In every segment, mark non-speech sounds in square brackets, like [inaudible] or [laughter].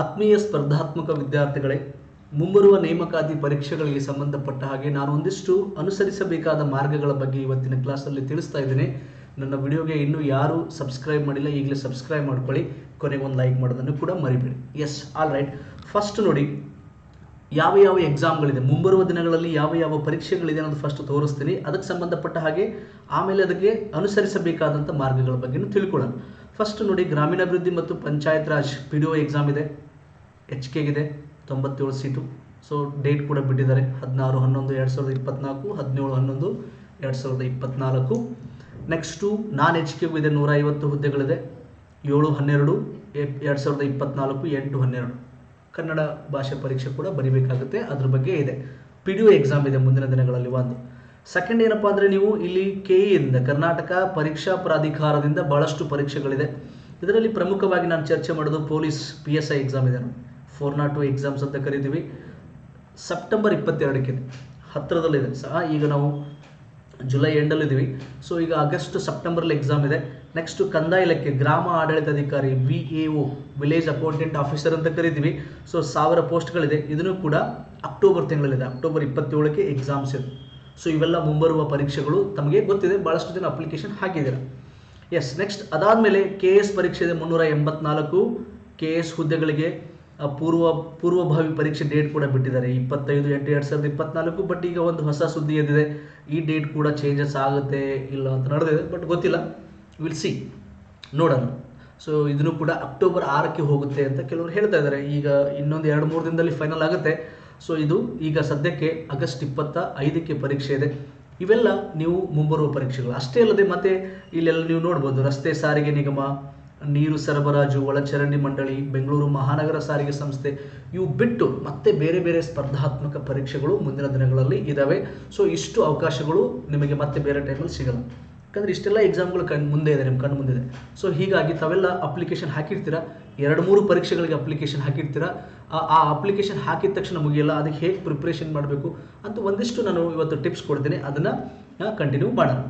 ಆತ್ಮೀಯ ಸ್ಪರ್ಧಾತ್ಮಕ ವಿದ್ಯಾರ್ಥಿಗಳೇ, ಮುಂಬರುವ ನೇಮಕಾತಿ ಪರೀಕ್ಷೆಗಳಿಗೆ ಸಂಬಂಧಪಟ್ಟ ಹಾಗೆ ನಾನು ಒಂದಿಷ್ಟು ಅನುಸರಿಸಬೇಕಾದ ಮಾರ್ಗಗಳ ಬಗ್ಗೆ ಇವತ್ತಿನ ಕ್ಲಾಸಲ್ಲಿ ತಿಳಿಸ್ತಾ ಇದ್ದೇನೆ. ನನ್ನ ವಿಡಿಯೋಗೆ ಇನ್ನೂ ಯಾರು ಸಬ್ಸ್ಕ್ರೈಬ್ ಮಾಡಿಲ್ಲ, ಈಗಲೇ ಸಬ್ಸ್ಕ್ರೈಬ್ ಮಾಡ್ಕೊಳ್ಳಿ. ಕೊನೆಗೆ ಒಂದು ಲೈಕ್ ಮಾಡೋದನ್ನು ಕೂಡ ಮರಿಬೇಡಿ. ಎಸ್ ಆಲ್ ರೈಟ್ ಫಸ್ಟ್ ನೋಡಿ, ಯಾವ ಯಾವ ಎಕ್ಸಾಮ್ಗಳಿದೆ, ಮುಂಬರುವ ದಿನಗಳಲ್ಲಿ ಯಾವ ಯಾವ ಪರೀಕ್ಷೆಗಳಿದೆ ಅನ್ನೋದು ಫಸ್ಟ್ ತೋರಿಸ್ತೀನಿ. ಅದಕ್ಕೆ ಸಂಬಂಧಪಟ್ಟ ಹಾಗೆ ಆಮೇಲೆ ಅದಕ್ಕೆ ಅನುಸರಿಸಬೇಕಾದಂಥ ಮಾರ್ಗಗಳ ಬಗ್ಗೆನೂ ತಿಳ್ಕೊಳ್ಳೋಣ. ಫಸ್ಟ್ ನೋಡಿ, ಗ್ರಾಮೀಣಾಭಿವೃದ್ಧಿ ಮತ್ತು ಪಂಚಾಯತ್ ರಾಜ್ ಪಿ ಎಕ್ಸಾಮ್ ಇದೆ. ಎಚ್ ಕೆಗಿದೆ, ತೊಂಬತ್ತೇಳು ಸೀಟು. ಸೊ ಡೇಟ್ ಕೂಡ ಬಿಟ್ಟಿದ್ದಾರೆ. ಹದಿನಾರು, ಹನ್ನೊಂದು, ಎರಡು ಸಾವಿರದ ಇಪ್ಪತ್ತ್ನಾಲ್ಕು ಹದಿನೇಳು, ಹನ್ನೊಂದು, ಎರಡು ಸಾವಿರದ ಇಪ್ಪತ್ತ್ನಾಲ್ಕು ನೆಕ್ಸ್ಟು ನಾನ್ ಎಚ್ ಕೆಗೂ ಇದೆ ನೂರ ಐವತ್ತು ಹುದ್ದೆಗಳಿದೆ. ಏಳು, ಹನ್ನೆರಡು ಎರಡು ಸಾವಿರದ ಇಪ್ಪತ್ನಾಲ್ಕು, ಎಂಟು, ಹನ್ನೆರಡು. ಕನ್ನಡ ಭಾಷೆ ಪರೀಕ್ಷೆ ಕೂಡ ಬರೀಬೇಕಾಗುತ್ತೆ. ಅದ್ರ ಬಗ್ಗೆ ಇದೆ. ಪಿ ಡಿ ಒ ಎಕ್ಸಾಮ್ ಇದೆ ಮುಂದಿನ ದಿನಗಳಲ್ಲಿ ಒಂದು. ಸೆಕೆಂಡ್ ಏನಪ್ಪ ಅಂದರೆ ನೀವು ಇಲ್ಲಿ ಕೆ ಇಂದ ಕರ್ನಾಟಕ ಪರೀಕ್ಷಾ ಪ್ರಾಧಿಕಾರದಿಂದ ಭಾಳಷ್ಟು ಪರೀಕ್ಷೆಗಳಿದೆ. ಇದರಲ್ಲಿ ಪ್ರಮುಖವಾಗಿ ನಾನು ಚರ್ಚೆ ಮಾಡೋದು police P S I exam ಇದೆ ಫೋರ್ ನಾಟ್ ಟು ಎಕ್ಸಾಮ್ಸ್ ಅಂತ ಕರಿತೀವಿ. ಸೆಪ್ಟೆಂಬರ್ ಇಪ್ಪತ್ತೆರಡಕ್ಕೆ ಹತ್ತಿರದಲ್ಲಿದೆ ಸಹ ಈಗ ನಾವು ಜುಲೈ ಎಂಡಲ್ಲಿದ್ದೀವಿ ಸೊ ಈಗ ಆಗಸ್ಟ್ ಸೆಪ್ಟೆಂಬರ್ಲಿ ಎಕ್ಸಾಮ್ ಇದೆ. ನೆಕ್ಸ್ಟ್ ಕಂದಾಯ ಇಲಾಖೆ, ಗ್ರಾಮ ಆಡಳಿತಾಧಿಕಾರಿ V A O village accountant officer ಅಂತ ಕರಿತೀವಿ. ಸೊ ಸಾವಿರ ಪೋಸ್ಟ್ಗಳಿದೆ. ಇದನ್ನು ಕೂಡ ಅಕ್ಟೋಬರ್ ತಿಂಗಳಲ್ಲಿದೆ. ಅಕ್ಟೋಬರ್ ಇಪ್ಪತ್ತೇಳಕ್ಕೆ ಎಕ್ಸಾಮ್ಸ್ ಇದೆ ಸೊ ಇವೆಲ್ಲ ಮುಂಬರುವ ಪರೀಕ್ಷೆಗಳು ತಮಗೆ ಗೊತ್ತಿದೆ. ಭಾಳಷ್ಟು ಜನ ಅಪ್ಲಿಕೇಶನ್ ಹಾಕಿದ್ದೀರ. ಎಸ್ ನೆಕ್ಸ್ಟ್ ಅದಾದಮೇಲೆ ಕೆ ಎಸ್ ಪರೀಕ್ಷೆ ಇದೆ. ಮುನ್ನೂರ ಎಂಬತ್ನಾಲ್ಕು ಕೆ ಎಸ್ ಹುದ್ದೆಗಳಿಗೆ ಪೂರ್ವ, ಪೂರ್ವಭಾವಿ ಪರೀಕ್ಷೆ ಡೇಟ್ ಕೂಡ ಬಿಟ್ಟಿದ್ದಾರೆ. ಇಪ್ಪತ್ತೈದು, ಎಂಟು, ಎರಡು ಸಾವಿರದ ಇಪ್ಪತ್ನಾಲ್ಕು ಬಟ್ ಈಗ ಒಂದು ಹೊಸ ಸುದ್ದಿ ಎದ್ದಿದೆ. ಈ ಡೇಟ್ ಕೂಡ ಚೇಂಜಸ್ ಆಗುತ್ತೆ ಇಲ್ಲ ಅಂತ ನಡೆದಿದೆ ಬಟ್ ಗೊತ್ತಿಲ್ಲ. ವಿಲ್ ಸಿ ನೋಡೋಣ. ಸೊ ಇದನ್ನು ಕೂಡ ಅಕ್ಟೋಬರ್ ಆರಕ್ಕೆ ಹೋಗುತ್ತೆ ಅಂತ ಕೆಲವರು ಹೇಳ್ತಾ ಇದ್ದಾರೆ. ಈಗ ಇನ್ನೊಂದು ಎರಡು, ಮೂರು ದಿನದಲ್ಲಿ ಫೈನಲ್ ಆಗುತ್ತೆ. ಸೊ ಇದು ಈಗ ಸದ್ಯಕ್ಕೆ ಆಗಸ್ಟ್ ಇಪ್ಪತ್ತ ಐದಕ್ಕೆ ಪರೀಕ್ಷೆ ಇದೆ. ಇವೆಲ್ಲ ನೀವು ಮುಂಬರುವ ಪರೀಕ್ಷೆಗಳು. ಅಷ್ಟೇ ಅಲ್ಲದೆ ಮತ್ತೆ ಇಲ್ಲೆಲ್ಲ ನೀವು ನೋಡ್ಬೋದು. ರಸ್ತೆ ಸಾರಿಗೆ ನಿಗಮ ನೀರು ಸರಬರಾಜು, ಒಳಚರಂಡಿ ಮಂಡಳಿ, ಬೆಂಗಳೂರು ಮಹಾನಗರ ಸಾರಿಗೆ ಸಂಸ್ಥೆ, ಇವು ಬಿಟ್ಟು ಮತ್ತೆ ಬೇರೆ ಬೇರೆ ಸ್ಪರ್ಧಾತ್ಮಕ ಪರೀಕ್ಷೆಗಳು ಮುಂದಿನ ದಿನಗಳಲ್ಲಿ ಇದ್ದಾವೆ ಸೊ ಇಷ್ಟು ಅವಕಾಶಗಳು ನಿಮಗೆ ಮತ್ತೆ ಬೇರೆ ಟೈಮಲ್ಲಿ ಸಿಗಲ್ಲ. ಯಾಕಂದರೆ ಇಷ್ಟೆಲ್ಲ ಎಕ್ಸಾಮ್ಗಳು ಕಣ್ ಮುಂದೆ ಇದೆ ನಿಮ್ಮ ಕಣ್ಣು ಮುಂದಿದೆ ಸೊ ಹೀಗಾಗಿ ತಾವೆಲ್ಲ ಅಪ್ಲಿಕೇಶನ್ ಹಾಕಿರ್ತೀರ? ಎರಡು ಮೂರು ಪರೀಕ್ಷೆಗಳಿಗೆ ಅಪ್ಲಿಕೇಶನ್ ಹಾಕಿರ್ತೀರಾ? ಆ ಅಪ್ಲಿಕೇಶನ್ ಹಾಕಿದ ತಕ್ಷಣ ಮುಗಿಯಲ್ಲ, ಅದಕ್ಕೆ ಹೇಗೆ ಪ್ರಿಪ್ರೇಷನ್ ಮಾಡಬೇಕು ಅಂತ ಒಂದಿಷ್ಟು ನಾನು ಇವತ್ತು ಟಿಪ್ಸ್ ಕೊಡ್ತೀನಿ. ಅದನ್ನು ಕಂಟಿನ್ಯೂ ಮಾಡೋಣ.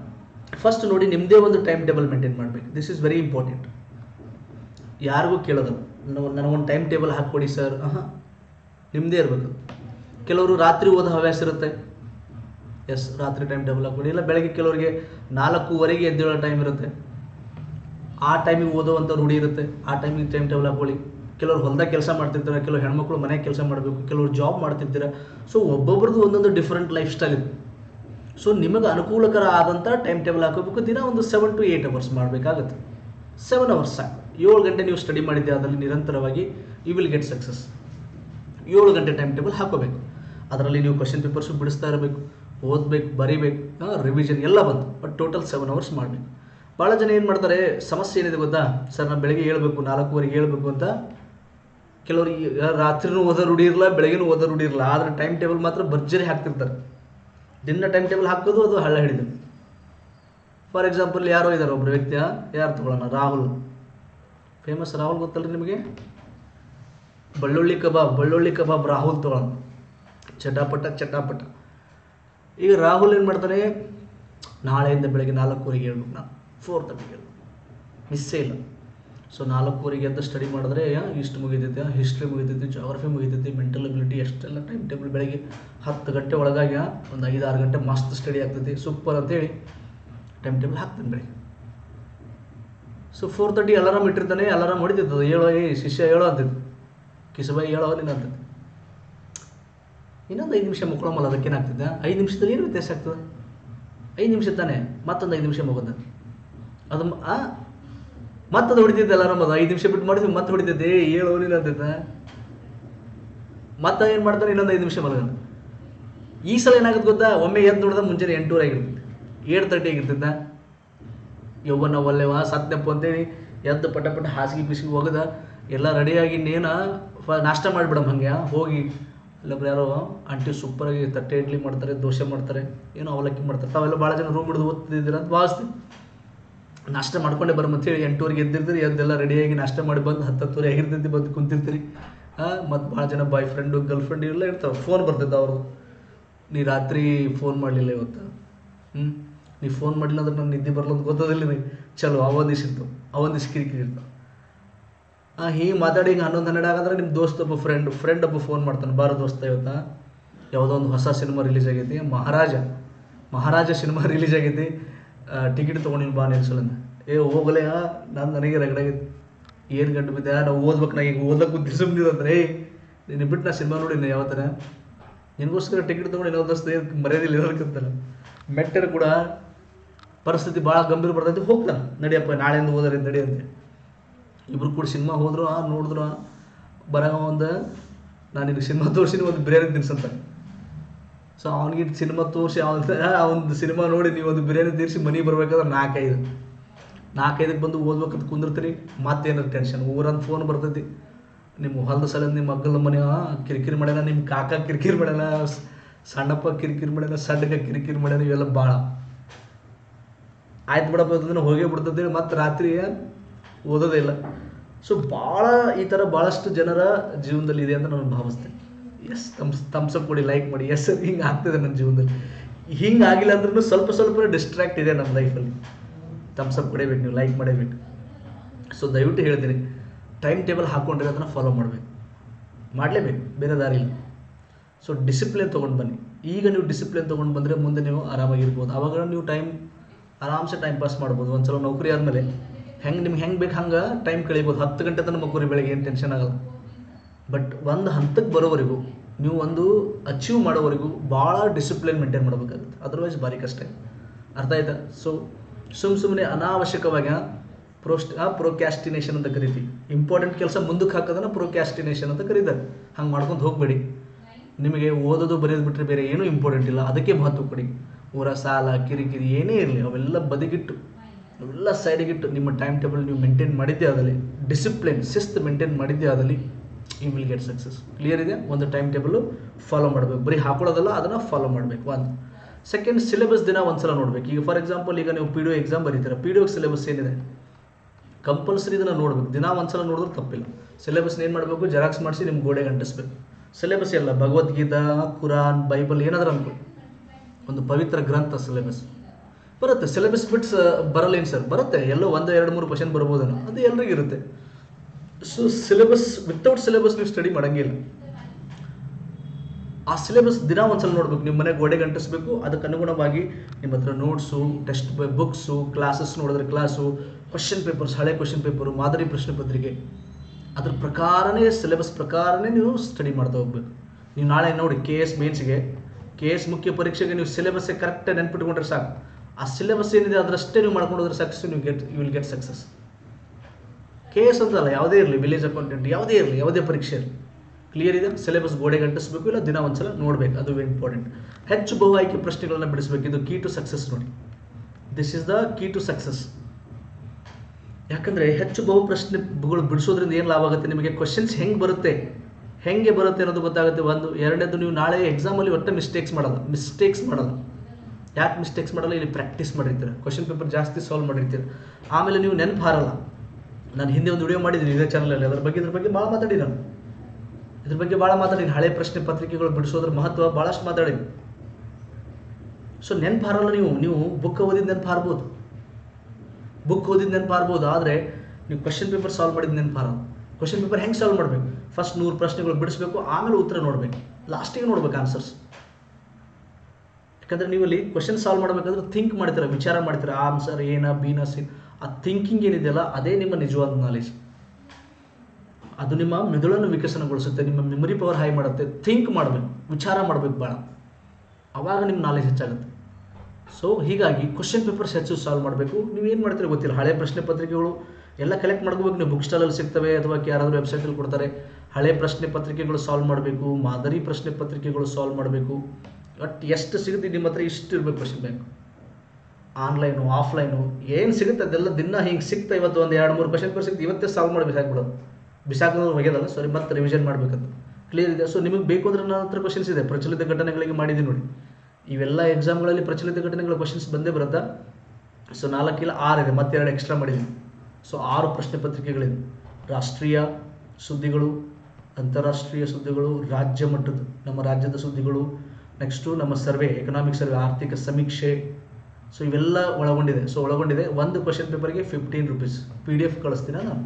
ಫಸ್ಟ್ ನೋಡಿ ನಿಮ್ಮದೇ ಒಂದು ಟೈಮ್ ಟೇಬಲ್ ಮೇಂಟೈನ್ ಮಾಡಬೇಕು. ದಿಸ್ ಇಸ್ ವೆರಿ ಇಂಪಾರ್ಟೆಂಟ್ ಯಾರಿಗೂ ಕೇಳೋದಲ್ಲ. ನಾವು ನನಗೊಂದು ಟೈಮ್ ಟೇಬಲ್ ಹಾಕ್ಕೊಡಿ ಸರ್ ಹಾಂ ನಿಮ್ಮದೇ ಇರಬೇಕು. ಕೆಲವರು ರಾತ್ರಿ ಓದೋ ಹವ್ಯಾಸ ಇರುತ್ತೆ. ಎಸ್ ರಾತ್ರಿ ಟೈಮ್ ಟೇಬಲ್ ಹಾಕ್ಕೊಡಿ. ಇಲ್ಲ ಬೆಳಗ್ಗೆ ಕೆಲವರಿಗೆ ನಾಲ್ಕೂವರೆಗೆ ಎದ್ದೇಳೋ ಟೈಮ್ ಇರುತ್ತೆ. ಆ ಟೈಮಿಗೆ ಓದೋವಂಥ ರೂಢಿ ಇರುತ್ತೆ. ಆ ಟೈಮಿಗೆ ಟೈಮ್ ಟೇಬಲ್ ಹಾಕೊಳ್ಳಿ ಕೆಲವರು ಹೊಲ್ದಾಗ ಕೆಲಸ ಮಾಡ್ತಿರ್ತಾರೆ. ಕೆಲವು ಹೆಣ್ಮಕ್ಳು ಮನೆ ಕೆಲಸ ಮಾಡಬೇಕು. ಕೆಲವರು ಜಾಬ್ ಮಾಡ್ತಿರ್ತಾರೆ. ಸೊ ಒಬ್ಬೊಬ್ರದ್ದು ಒಂದೊಂದು ಡಿಫ್ರೆಂಟ್ ಲೈಫ್ ಸ್ಟೈಲ್ ಇದೆ. ಸೊ ನಿಮಗೆ ಅನುಕೂಲಕರ ಆದಂಥ ಟೈಮ್ ಟೇಬಲ್ ಹಾಕೋಬೇಕು ದಿನ ಒಂದು ಸೆವೆನ್ ಟು ಏಯ್ಟ್ ಅವರ್ಸ್ ಮಾಡಬೇಕಾಗುತ್ತೆ. ಸೆವೆನ್ ಅವರ್ಸ್ ಸಾಕು. ಏಳು ಗಂಟೆ ನೀವು ಸ್ಟಡಿ ಮಾಡಿದ್ದೆ, ಅದರಲ್ಲಿ ನಿರಂತರವಾಗಿ ಯು ವಿಲ್ ಗೆಟ್ ಸಕ್ಸಸ್ ಏಳು ಗಂಟೆ ಟೈಮ್ ಟೇಬಲ್ ಹಾಕೋಬೇಕು ಅದರಲ್ಲಿ ನೀವು ಕ್ವಶನ್ ಪೇಪರ್ಸು ಬಿಡಿಸ್ತಾ ಇರಬೇಕು, ಓದಬೇಕು, ಬರೀಬೇಕು ರಿವಿಷನ್ ಎಲ್ಲ ಬಂತು. ಬಟ್ ಟೋಟಲ್ ಸೆವೆನ್ ಅವರ್ಸ್ ಮಾಡಬೇಕು. ಭಾಳ ಜನ ಏನು ಮಾಡ್ತಾರೆ, ಸಮಸ್ಯೆ ಏನಿದೆ ಗೊತ್ತಾ? ಸರ್, ನಾನು ಬೆಳಗ್ಗೆ ಹೇಳ್ಬೇಕು, ನಾಲ್ಕೂವರೆಗೆ ಹೇಳ್ಬೇಕು ಅಂತ ಕೆಲವರು ರಾತ್ರಿನೂ ಓದೋ ರೂಢಿ ಇರಲ್ಲ ಬೆಳಗ್ಗೆನೂ ಓದೋ ರೂಢಿ ಇರಲ್ಲ ಆದರೆ ಟೈಮ್ ಟೇಬಲ್ ಮಾತ್ರ ಭರ್ಜರಿ ಹಾಕ್ತಿರ್ತಾರೆ. ದಿನ ಟೈಮ್ ಟೇಬಲ್ ಹಾಕೋದು ಅದು ಹಳ್ಳ ಹಿಡಿದು. ಫಾರ್ ಎಕ್ಸಾಂಪಲ್ ಯಾರೋ ಇದ್ದಾರೆ ಒಬ್ಬರು ವ್ಯಕ್ತಿಯ ಯಾರು ತಗೊಳ್ಳೋಣ? ರಾಹುಲ್. ಫೇಮಸ್ ರಾಹುಲ್ ಗೊತ್ತಲ್ರಿ ನಿಮಗೆ? ಬಳ್ಳುಳ್ಳಿ ಕಬಾಬ್ ಬಳ್ಳುಳ್ಳಿ ಕಬಾಬ್ ರಾಹುಲ್ ತೊಗೊಳ ಚಟಾಪಟ ಚಟಾಪಟ. ಈಗ ರಾಹುಲ್ ಏನು ಮಾಡ್ತಾನೆ? ನಾಳೆಯಿಂದ ಬೆಳಗ್ಗೆ ನಾಲ್ಕೂವರೆಗೆ ಹೇಳ್ಬೇಕು ನಾನು. ಫೋರ್ ತರ್ಟಿಗೆ ಮಿಸ್ಸೇ ಇಲ್ಲ. ಸೊ ನಾಲ್ಕೂವರೆಗೆ ಎದ್ದು ಸ್ಟಡಿ ಮಾಡಿದ್ರೆ ಇಷ್ಟು ಮುಗಿತೈತೆ ಹಿಸ್ಟ್ರಿ ಮುಗಿತೈತಿ ಜಾಗ್ರಫಿ ಮುಗಿತೈತಿ ಮೆಂಟಲ್ ಅಬಿಲಿಟಿ ಎಷ್ಟೆಲ್ಲ ಟೈಮ್ ಟೇಬಲ್ ಬೆಳಗ್ಗೆ ಹತ್ತು ಗಂಟೆ ಒಳಗಾಗಿ ಒಂದು ಐದು ಆರು ಗಂಟೆ ಮಸ್ತ್ ಸ್ಟಡಿ ಆಗ್ತೈತಿ. ಸೂಪರ್ ಅಂತೇಳಿ ಟೈಮ್ ಟೇಬಲ್ ಹಾಕ್ತೀನಿ ಬೆಳಗ್ಗೆ. ಸೊ ಫೋರ್ ತರ್ಟಿ ಅಲಾರಾಮ್ ಇಟ್ಟಿರ್ತಾನೆ ಅಲಾರಾಮ್ ಹೊಡಿತಿದ್ದು ಹೇಳೋ ಏ, ಶಿಷ್ಯ ಹೇಳೋ ಅಂತಿದ್ದು ಕಿಸಬಾಯಿ ಹೇಳೋ ನೀನು ಅಂತದ್ದು ಇನ್ನೊಂದು ಐದು ನಿಮಿಷ ಮುಕ್ಕೊಳ್ಳೋಮಲ್ಲ ಅದಕ್ಕೇನಾಗ್ತದೆ? ಐದು ನಿಮಿಷದಲ್ಲಿ ಏನು ವ್ಯತ್ಯಾಸ ಆಗ್ತದೆ? ಐದು ನಿಮಿಷ ತಾನೆ, ಮತ್ತೊಂದು ಐದು ನಿಮಿಷ ಮುಗೋದ ಅದು ಆ, ಮತ್ತದು ಹೊಡಿತಿದ್ದೆ ಅಲಾರಾಮ್ ಅದು. ಐದು ನಿಮಿಷ ಬಿಟ್ಟು ಮಾಡಿದ್ವಿ, ಮತ್ತೆ ಹೊಡಿತಿದ್ದೆ ಹೇಳೋ ನೀನು ಅಂತಿದ್ದೆ ಮತ್ತೆ ಏನು ಮಾಡ್ತಾನೆ? ಇನ್ನೊಂದು ಐದು ನಿಮಿಷ ಮಲಗನ ಈ ಸಲ ಏನಾಗುತ್ತೆ ಗೊತ್ತಾ? ಒಮ್ಮೆ ಎದ್ದು ನೋಡಿದ ಮುಂಜಾನೆ ಎಂಟೂರ ಏಳು ತರ್ಟಿ ಆಗಿರ್ತೈತೆ. ಯವ್ವನ ಒಲ್ಲೆವ ಸತ್ನಪ್ಪ ಅಂತೇಳಿ ಎದ್ದು ಪಟ ಪಟ ಹಾಸಿಗೆ ಬಿಸಿಗೆ ಹೋಗದ ಎಲ್ಲ ರೆಡಿಯಾಗಿ ಇನ್ನೇನು ಫ ನಾಷ್ಟ ಮಾಡಿಬಿಡಮ್ ಹಂಗೆ ಹೋಗಿ. ಅಲ್ಲೊಬ್ರು ಯಾರೋ ಆಂಟಿ ಸೂಪರಾಗಿ ತಟ್ಟೆ ಇಡ್ಲಿ ಮಾಡ್ತಾರೆ, ದೋಸೆ ಮಾಡ್ತಾರೆ, ಏನೋ ಅವಲಕ್ಕಿ ಮಾಡ್ತಾರೆ. ತಾವೆಲ್ಲ ಭಾಳ ಜನ ರೂಮ್ ಹಿಡಿದು ಓದ್ತಿದ್ದೀರ ಅಂತ ನಾಷ್ಟ ಮಾಡ್ಕೊಂಡೇ ಬರಮ್ ಅಂತೇಳಿ ಎಂಟೂವರೆಗೆ ಎದ್ದಿರ್ತೀರಿ, ಎದ್ದೆಲ್ಲ ರೆಡಿಯಾಗಿ ನಾಷ್ಟ ಮಾಡಿ ಬಂದು ಹತ್ತು ಹತ್ತುವರೆ ಆಗಿರ್ತೈತಿ ಬಂದು ಕುಂತಿರ್ತೀರಿ. ಮತ್ತು ಭಾಳ ಜನ ಬಾಯ್ ಫ್ರೆಂಡು ಗರ್ಲ್ ಫ್ರೆಂಡ್ ಎಲ್ಲ ಇರ್ತಾವೆ ಫೋನ್ ಬರ್ತೈತೆ ಅವ್ರದ್ದು ನೀ ರಾತ್ರಿ ಫೋನ್ ಮಾಡಲಿಲ್ಲ ಇವತ್ತು. ಹ್ಞೂ ನೀ ಫೋನ್ ಮಾಡಿಲ್ಲ ಅಂದ್ರೆ ನನ್ನ ನಿದ್ದೆ ಬರಲ್ಲ ಅಂತ ಗೊತ್ತದಿಲ್ಲ ನೀ ಚಲೋ ಅವೊಂದಿಷ್ಟು ಇತ್ತು ಅವೊಂದಿಷ್ಟು ಕಿರಿಕಿರಿ ಇರ್ತವೆ. ಹೀಗೆ ಮಾತಾಡಿ ಈಗ ಹನ್ನೊಂದು ಹನ್ನೆರಡು ಆಗಂದ್ರೆ ನಿಮ್ಮ ದೋಸ್ತ ಒಬ್ಬ ಫ್ರೆಂಡ್ ಫ್ರೆಂಡ್ ಒಬ್ಬ ಫೋನ್ ಮಾಡ್ತಾನೆ. ಬಾರ ದೋಸ್ತ, ಇವತ್ತ? ಯಾವುದೋ ಒಂದು ಹೊಸ ಸಿನಿಮಾ ರಿಲೀಸ್ ಆಗೈತಿ. ಮಹಾರಾಜ ಮಹಾರಾಜ ಸಿನಿಮಾ ರಿಲೀಸ್ [laughs] ಆಗೈತಿ. ಟಿಕೆಟ್ ತೊಗೊಂಡಿನಿ ಬಾ ನಿಲ್ಸಲಂದ ಏ, ಹೋಗಲೇ ನಾನು ನನಗೆ ರಗಡಾಗೈತಿ ಏನು ಗಂಟು ಬಿದ್ದೆ? ನಾವು ಓದ್ಬೇಕು, ನಾ ಈಗ ಓದಕ್ಕೆ ಏ ನಿನ್ನ ಬಿಟ್ಟು ನಾ ಸಿನಿಮಾ ನೋಡಿನಿ ಯಾವತ್ತರ ನಿನಗೋಸ್ಕರ ಟಿಕೆಟ್ ತೊಗೊಂಡು ಇನ್ನೊಂದು ದೋಸ್ತ ಏನು ಮರ್ಯಾದಿಲ್ಲ ಇರೋದಕ್ಕಂತಾನೆ ಮೆಟ್ಟರು ಕೂಡ ಪರಿಸ್ಥಿತಿ ಭಾಳ ಗಂಭೀರ ಬರ್ತೈತಿ ಹೋಗ್ತಾನೆ ನಡಿಯಪ್ಪ ನಾಳೆಯಿಂದ ಹೋದ್ರೆ ನಡಿ ಅಂತ ಇಬ್ರು ಕೂಡ ಸಿನಿಮಾ ಹೋದ್ರು, ಆ ನೋಡಿದ್ರು ಬರೋ ಒಂದು ನಾನು ನಿನಗೆ ಸಿನಿಮಾ ತೋರಿಸಿ ಒಂದು ಬಿರಿಯಾನಿ ತಿನ್ಸಂತಾನೆ ಸೊ ಅವ್ನಿಗೆ ಸಿನಿಮಾ ತೋರಿಸಿ, ಅವನ ಒಂದು ಸಿನಿಮಾ ನೋಡಿ ನೀವು ಒಂದು ಬಿರಿಯಾನಿ ತೀರಿಸಿ ಮನೆಗೆ ಬರ್ಬೇಕಾದ್ರೆ ನಾಲ್ಕೈದು. ನಾಲ್ಕೈದಕ್ಕೆ ಬಂದು ಓದ್ಬೇಕಂತ ಕುಂದಿರ್ತೀರಿ, ಮತ್ತೇನಾರು ಟೆನ್ಷನ್ ಊರಂತ ಫೋನ್ ಬರ್ತೈತಿ. ನಿಮ್ಮ ಹೊಲದ ಸಲ ನಿಮ್ಮ ಮಗ್ಗಲ ಮನೆ ಕಿರಿಕಿರಿ ಮಾಡ್ಯಾನ ನಿಮ್ಮ ಕಾಕ ಕಿರಿಕಿರಿ ಮಾಡ್ಯಾನ ಸಣ್ಣಪ್ಪ ಕಿರಿಕಿರಿ ಮಾಡ್ಯಾನ ಸಣ್ಣಗ ಕಿರಿಕಿರಿ ಮಾಡ್ಯಾನ, ಇವೆಲ್ಲ ಭಾಳ ಆಯ್ತು ಬಿಡಪ್ಪ ಅಂತಂದ್ರೆ ಹೋಗೇ ಬಿಡ್ತದೆ, ಮತ್ತು ರಾತ್ರಿ ಓದೋದೇ ಇಲ್ಲ. ಸೊ ಭಾಳ ಈ ಥರ ಭಾಳಷ್ಟು ಜನರ ಜೀವನದಲ್ಲಿ ಇದೆ ಅಂತ ನಾನು ಭಾವಿಸ್ತೇನೆ. ಎಸ್ ತಮ್ಸ್ ಅಪ್ ಕೊಡಿ ಲೈಕ್ ಮಾಡಿ. ಎಸ್ ಸರ್ ಹಿಂಗೆ ಆಗ್ತಿದೆ ನನ್ನ ಜೀವನದಲ್ಲಿ. ಹಿಂಗೆ ಆಗಿಲ್ಲ ಅಂದ್ರೂ ಸ್ವಲ್ಪ ಸ್ವಲ್ಪ ಡಿಸ್ಟ್ರಾಕ್ಟ್ ಇದೆ ನಮ್ಮ ಲೈಫಲ್ಲಿ ತಮ್ಸಪ್ ಕೊಡೇಬೇಕು ನೀವು ಲೈಕ್ ಮಾಡೇಬೇಕು. ಸೊ ದಯವಿಟ್ಟು ಹೇಳ್ತೀನಿ ಟೈಮ್ ಟೇಬಲ್ ಹಾಕ್ಕೊಂಡ್ರೆ ಅದನ್ನು ಫಾಲೋ ಮಾಡಬೇಕು. ಮಾಡಲೇಬೇಕು, ಬೇರೆ ದಾರಿ ಇಲ್ಲ ಸೊ ಡಿಸಿಪ್ಲಿನ್ ತೊಗೊಂಡು ಬನ್ನಿ. ಈಗ ನೀವು ಡಿಸಿಪ್ಲಿನ್ ತೊಗೊಂಡು ಬಂದರೆ ಮುಂದೆ ನೀವು ಆರಾಮಾಗಿರ್ಬೋದು. ಆವಾಗ ನೀವು ಟೈಮ್ ಆರಾಮ್ಸೆ ಟೈಮ್ ಪಾಸ್ ಮಾಡ್ಬೋದು. ಒಂದ್ಸಲ ನೌಕರಿ ಆದಮೇಲೆ ಹೆಂಗೆ ನಿಮ್ಗೆ ಹೆಂಗೆ ಬೇಕು ಹಂಗೆ ಟೈಮ್ ಕಳಿಬೋದು. ಹತ್ತು ಗಂಟೆ ತನಕ ಮಕ್ಕಳು ಬೆಳಗ್ಗೆ ಏನು ಟೆನ್ಷನ್ ಆಗಲ್ಲ. ಬಟ್ ಒಂದು ಹಂತಕ್ಕೆ ಬರೋವರೆಗೂ, ನೀವು ಒಂದು ಅಚೀವ್ ಮಾಡೋವರೆಗೂ ಭಾಳ ಡಿಸಿಪ್ಲಿನ್ ಮೇಂಟೈನ್ ಮಾಡಬೇಕಾಗುತ್ತೆ. ಅದರ್ವೈಸ್ ಭಾರಿ ಕಷ್ಟ. ಅರ್ಥ ಆಯ್ತಾ? ಸೊ ಸುಮ್ಮ ಸುಮ್ಮನೆ ಅನಾವಶ್ಯಕವಾಗಿ ಪ್ರೋಸ್ಟ್ ಪ್ರೊಕ್ಯಾಸ್ಟಿನೇಷನ್ ಅಂತ ಕರಿತೀವಿ. ಇಂಪಾರ್ಟೆಂಟ್ ಕೆಲಸ ಮುಂದಕ್ಕೆ ಹಾಕೋದನ್ನ ಪ್ರೊಕ್ಯಾಸ್ಟಿನೇಷನ್ ಅಂತ ಕರೀತಾರೆ. ಹಂಗೆ ಮಾಡ್ಕೊಂಡು ಹೋಗಬೇಡಿ. ನಿಮಗೆ ಓದೋದು ಬರೆಯೋದು ಬಿಟ್ಟರೆ ಬೇರೆ ಏನೂ ಇಂಪಾರ್ಟೆಂಟ್ ಇಲ್ಲ. ಅದಕ್ಕೆ ಮಹತ್ವ ಕೊಡಿ. ಊರ ಸಾಲ, ಕಿರಿಕಿರಿ ಏನೇ ಇರಲಿ ಅವೆಲ್ಲ ಬದಿಗಿಟ್ಟು ಅವೆಲ್ಲ ಸೈಡಿಗಿಟ್ಟು ನಿಮ್ಮ ಟೈಮ್ ಟೇಬಲ್ ನೀವು ಮೇಂಟೈನ್ ಮಾಡಿದ್ದೇ ಆದಲ್ಲಿ ಡಿಸಿಪ್ಲಿನ್ ಶಿಸ್ತು ಮೇಂಟೈನ್ ಮಾಡಿದ್ದೇ ಆದಲ್ಲಿ you will get success clear ಇದೆ? ಒಂದು ಟೈಮ್ ಟೇಬಲು ಫಾಲೋ ಮಾಡಬೇಕು. ಬರೀ ಹಾಕೊಳ್ಳೋದಲ್ಲ, ಅದನ್ನು ಫಾಲೋ ಮಾಡಬೇಕು. ಒಂದು. ಸೆಕೆಂಡ್ ಸಿಲೆಬಸ್ ದಿನ ಒಂದ್ಸಲ ನೋಡ್ಬೇಕು. ಈಗ ಫಾರ್ ಎಕ್ಸಾಂಪಲ್ ಈಗ ನೀವು ಪಿ ಡಿ ಒ ಎಕ್ಸಾಮ್ ಬರೀತೀರ. ಪಿ ಡಿ ಒ ಸಿಲೆಬಸ್ ಏನಿದೆ? ಕಂಪಲ್ಸರಿ ಇದನ್ನು ನೋಡ್ಬೇಕು. ದಿನ ಒಂದ್ಸಲ ನೋಡಿದ್ರೆ ತಪ್ಪಿಲ್ಲ. ಸಿಲೆಬಸ್ ಏನು ಮಾಡಬೇಕು? ಜೆರಾಕ್ಸ್ ಮಾಡಿಸಿ ನಿಮ್ಮ ಗೋಡೆಗೆ ಅಂಟಿಸ್ಬೇಕು ಸಿಲೆಬಸ್ ಎಲ್ಲ ಭಗವದ್ಗೀತಾ ಕುರಾನ್ ಬೈಬಲ್ ಏನಾದರೂ ಅನ್ಕೊಳ್ಳಿ ಒಂದು ಪವಿತ್ರ ಗ್ರಂಥ ಸಿಲೆಬಸ್ ಬರುತ್ತೆ ಸಿಲೆಬಸ್ ಬಿಟ್ಸ್ ಬರಲ್ಲೇನು ಸರ್ ಬರುತ್ತೆ, ಎಲ್ಲೋ ಒಂದು ಎರಡು ಮೂರು ಕ್ವಶನ್ ಬರ್ಬೋದೇನೋ, ಅದು ಎಲ್ರಿಗೂ ಇರುತ್ತೆ. ಸೊ ಸಿಲೆಬಸ್ ವಿತೌಟ್ ಸಿಲೆಬಸ್ ನೀವು ಸ್ಟಡಿ ಮಾಡಂಗಿಲ್ಲ. ಆ ಸಿಲೆಬಸ್ ದಿನ ಒಂದ್ಸಲ ನೋಡ್ಬೇಕು ನಿಮ್ಮ ಮನೆಗೆ ಗೋಡೆಗೆ ಅಂಟಿಸ್ಬೇಕು ಅದಕ್ಕೆ ಅನುಗುಣವಾಗಿ ನಿಮ್ಮ ಹತ್ರ ನೋಟ್ಸು ಟೆಕ್ಸ್ಟ್ ಬುಕ್ಸು ಕ್ಲಾಸಸ್ ನೋಡಿದ್ರೆ ಕ್ಲಾಸು ಕ್ವಶನ್ ಪೇಪರ್ಸ್ ಹಳೆ ಕ್ವಶನ್ ಪೇಪರು ಮಾದರಿ ಪ್ರಶ್ನೆ ಪತ್ರಿಕೆ. ಅದ್ರ ಪ್ರಕಾರನೇ ಸಿಲೆಬಸ್ ಪ್ರಕಾರನೇ ನೀವು ಸ್ಟಡಿ ಮಾಡ್ತಾ ಹೋಗ್ಬೇಕು. ನೀವು ನಾಳೆ ನೋಡಿ ಕೆ ಎಸ್ ಮೇನ್ಸ್ಗೆ ಕೆ ಎಸ್ ಮುಖ್ಯ ಪರೀಕ್ಷೆಗೆ ನೀವು ಸಿಲೆಬಸ್ಸೇ ಕರೆಕ್ಟಾಗಿ ನೆನ್ಪಿಟ್ಕೊಂಡ್ರೆ ಸಾಕು. ಆ ಸಿಲೆಬಸ್ ಏನಿದೆ ಅದರಷ್ಟೇ ನೀವು ಮಾಡ್ಕೊಂಡು ಹೋದ್ರೆ ಸಕ್ಸಸ್ ನೀವು get you will get success K S ಅಂತಲ್ಲ, ಯಾವುದೇ ಇರಲಿ ವಿಲೇಜ್ ಅಕೌಂಟೆಂಟ್ ಯಾವುದೇ ಇರಲಿ, ಯಾವುದೇ ಪರೀಕ್ಷೆ ಇರಲಿ. ಕ್ಲಿಯರ್ ಇದೆ? ಸಿಲೆಬಸ್ ಗೋಡೆಗೆ ಅಂಟಿಸ್ಬೇಕು ಇಲ್ಲ, ದಿನ ಒಂದ್ಸಲ ನೋಡಬೇಕು, ಅದು ಇಂಪಾರ್ಟೆಂಟ್ ಹೆಚ್ಚು ಬಹು ಆಯ್ಕೆ ಪ್ರಶ್ನೆಗಳನ್ನ ಬಿಡಿಸ್ಬೇಕು, ಇದು ಕೀ ಟು ಸಕ್ಸಸ್ ನೋಡಿ. This is the key to success ಯಾಕಂದರೆ ಹೆಚ್ಚು ಬಹು ಪ್ರಶ್ನೆಗಳು ಬಿಡಿಸೋದ್ರಿಂದ ಏನು ಲಾಭ ಆಗುತ್ತೆ? ನಿಮಗೆ ಕ್ವಶನ್ಸ್ ಹೆಂಗೆ ಬರುತ್ತೆ? ಹೆಂಗೆ ಬರುತ್ತೆ ಅನ್ನೋದು ಗೊತ್ತಾಗುತ್ತೆ. ಒಂದು, ಎರಡನೇದು ನೀವು ನಾಳೆ ಎಕ್ಸಾಮಲ್ಲಿ ಒಟ್ಟು ಮಿಸ್ಟೇಕ್ಸ್ ಮಾಡಲ್ಲ. ಮಿಸ್ಟೇಕ್ಸ್ ಮಾಡಲ್ಲ. ಯಾಕೆ ಮಿಸ್ಟೇಕ್ಸ್ ಮಾಡಲ್ಲ? ಇಲ್ಲಿ ಪ್ರಾಕ್ಟೀಸ್ ಮಾಡಿರ್ತೀರ. ಕ್ವಶನ್ ಪೇಪರ್ ಜಾಸ್ತಿ ಸಾಲ್ವ್ ಮಾಡಿರ್ತೀರ. ಆಮೇಲೆ ನೀವು ನೆನಪು ಹಾರಲ್ಲ ನಾನು ಹಿಂದೆ ಒಂದು ವಿಡಿಯೋ ಮಾಡಿದ್ದೀನಿ ಇದೇ ಚಾನಲಲ್ಲಿ ಅದ್ರ ಬಗ್ಗೆ, ಇದ್ರ ಬಗ್ಗೆ ಭಾಳ ಮಾತಾಡಿ ನಾನು. ಇದ್ರ ಬಗ್ಗೆ ಭಾಳ ಮಾತಾಡೀನಿ ಹಳೆ ಪ್ರಶ್ನೆ ಪತ್ರಿಕೆಗಳು ಬಿಡಿಸೋದ್ರ ಮಹತ್ವ ಭಾಳಷ್ಟು ಮಾತಾಡೀನಿ. ಸೊ ನೆನಪು ಹಾರಲ್ಲ ನೀವು. ನೀವು ಬುಕ್ ಓದಿದ ನೆನಪು ಹಾರ್ಬೋದು ಬುಕ್ ಓದಿದ ನೆನಪು ಹಾರ್ಬೋದು ಆದರೆ, ನೀವು ಕ್ವಶನ್ ಪೇಪರ್ ಸಾಲ್ವ್ ಮಾಡಿದ ನೆನಪು ಹಾರಲ್ಲ ಕ್ವಶನ್ ಪೇಪರ್ ಹೆಂಗೆ ಸಾಲ್ವ್ ಮಾಡಬೇಕು? ಫಸ್ಟ್ ನೂರು ಪ್ರಶ್ನೆಗಳು ಬಿಡಿಸ್ಬೇಕು, ಆಮೇಲೆ ಉತ್ತರ ನೋಡಬೇಕು. ಲಾಸ್ಟಿಗೆ ನೋಡ್ಬೇಕು ಆನ್ಸರ್ಸ್ ಯಾಕಂದ್ರೆ ನೀವು ಅಲ್ಲಿ ಕ್ವಶನ್ ಸಾಲ್ವ್ ಮಾಡಬೇಕಂದ್ರೆ ಥಿಂಕ್ ಮಾಡ್ತೀರಾ, ವಿಚಾರ ಮಾಡ್ತೀರಾ ಆನ್ಸರ್ ಏನ ಬೀನ ಸಿ ಆ ಥಿಂಕಿಂಗ್ ಏನಿದೆಯಲ್ಲ, ಅದೇ ನಿಮ್ಮ ನಿಜವಾದ ನಾಲೆಜ್ ಅದು ನಿಮ್ಮ ಮೆದುಳನ್ನು ವಿಕಸನಗೊಳಿಸುತ್ತೆ, ನಿಮ್ಮ ಮೆಮೊರಿ ಪವರ್ ಹೈ ಮಾಡುತ್ತೆ. ಥಿಂಕ್ ಮಾಡಬೇಕು, ವಿಚಾರ ಮಾಡಬೇಕು ಭಾಳ ಅವಾಗ ನಿಮ್ಮ ನಾಲೆಜ್ ಹೆಚ್ಚಾಗುತ್ತೆ. ಸೊ ಹೀಗಾಗಿ ಕ್ವಶನ್ ಪೇಪರ್ಸ್ ಹೆಚ್ಚು ಸಾಲ್ವ್ ಮಾಡಬೇಕು. ನೀವು ಏನು ಮಾಡ್ತೀರಿ ಗೊತ್ತಿಲ್ಲ. ಹಳೆ ಪ್ರಶ್ನೆ ಪತ್ರಿಕೆಗಳು ಎಲ್ಲ ಕಲೆಕ್ಟ್ ಮಾಡ್ಕೋಬೇಕು. ನೀವು ಬುಕ್ ಸ್ಟಾಲಲ್ಲಿ ಸಿಗ್ತವೆ ಅಥವಾ ಯಾರಾದರೂ ವೆಬ್ಸೈಟಲ್ಲಿ ಕೊಡ್ತಾರೆ. ಹಳೆ ಪ್ರಶ್ನೆ ಪತ್ರಿಕೆಗಳು ಸಾಲ್ವ್ ಮಾಡಬೇಕು, ಮಾದರಿ ಪ್ರಶ್ನೆ ಪತ್ರಿಕೆಗಳು ಸಾಲ್ವ್ ಮಾಡಬೇಕು. ಬಟ್ ಎಷ್ಟು ಸಿಗುತ್ತೆ ನಿಮ್ಮ ಹತ್ರ ಇಷ್ಟು ಇರಬೇಕು ಕ್ವಶನ್ ಬ್ಯಾಂಕ್ ಆನ್ಲೈನು ಆಫ್ಲೈನು ಏನು ಸಿಗುತ್ತೆ ಅದೆಲ್ಲ ದಿನ ಹಿಂಗೆ ಸಿಗ್ತಾ ಇವತ್ತು ಒಂದು ಎರಡು ಮೂರು ಕ್ವಶನ್ ಪೇಪರ್ ಸಿಗ್ತು ಇವತ್ತೇ ಸಾಲ್ವ್ ಮಾಡಿ ಬಿಸಾಕ್ಬಿಡೋದು ಬಿಸಾಕೋದು ಹೋಗ್ಯದಲ್ಲ ಸಾರಿ ಮತ್ತೆ ರಿವಿಷನ್ ಮಾಡಬೇಕಂತ. ಕ್ಲಿಯರ್ ಇದೆ? ಸೊ ನಿಮಗೆ ಬೇಕು ಅಂದ್ರೆ ನನ್ನ ಹತ್ರ ಕ್ವಶನ್ಸ್ ಇದೆ. ಪ್ರಚಲಿತ ಘಟನೆಗಳಿಗೆ ಮಾಡಿದ್ದೀನಿ ನೋಡಿ. ಇವೆಲ್ಲ ಎಕ್ಸಾಮ್ಗಳಲ್ಲಿ ಪ್ರಚಲಿತ ಘಟನೆಗಳ ಕ್ವಶನ್ಸ್ ಬಂದೇ ಬರುತ್ತಾ? ಸೊ ನಾಲ್ಕಿಲ್ಲ, ಆರು ಇದೆ. ಮತ್ತೆರಡು ಎಕ್ಸ್ಟ್ರಾ ಮಾಡಿದ್ದೀನಿ. ಸೊ ಆರು ಪ್ರಶ್ನೆ ಪತ್ರಿಕೆಗಳಿದೆ. ರಾಷ್ಟ್ರೀಯ ಸುದ್ದಿಗಳು ಅಂತಾರಾಷ್ಟ್ರೀಯ ಸುದ್ದಿಗಳು ರಾಜ್ಯ ಮಟ್ಟದ, ನಮ್ಮ ರಾಜ್ಯದ ಸುದ್ದಿಗಳು ನೆಕ್ಸ್ಟು ನಮ್ಮ ಸರ್ವೆ ಎಕನಾಮಿಕ್ ಸರ್ವೆ, ಆರ್ಥಿಕ ಸಮೀಕ್ಷೆ. ಸೊ ಇವೆಲ್ಲ ಒಳಗೊಂಡಿದೆ. ಸೊ ಒಳಗೊಂಡಿದೆ ಒಂದು ಕ್ವಶನ್ ಪೇಪರ್ಗೆ fifteen rupees P D F ಕಳಿಸ್ತೀನ ನಾನು?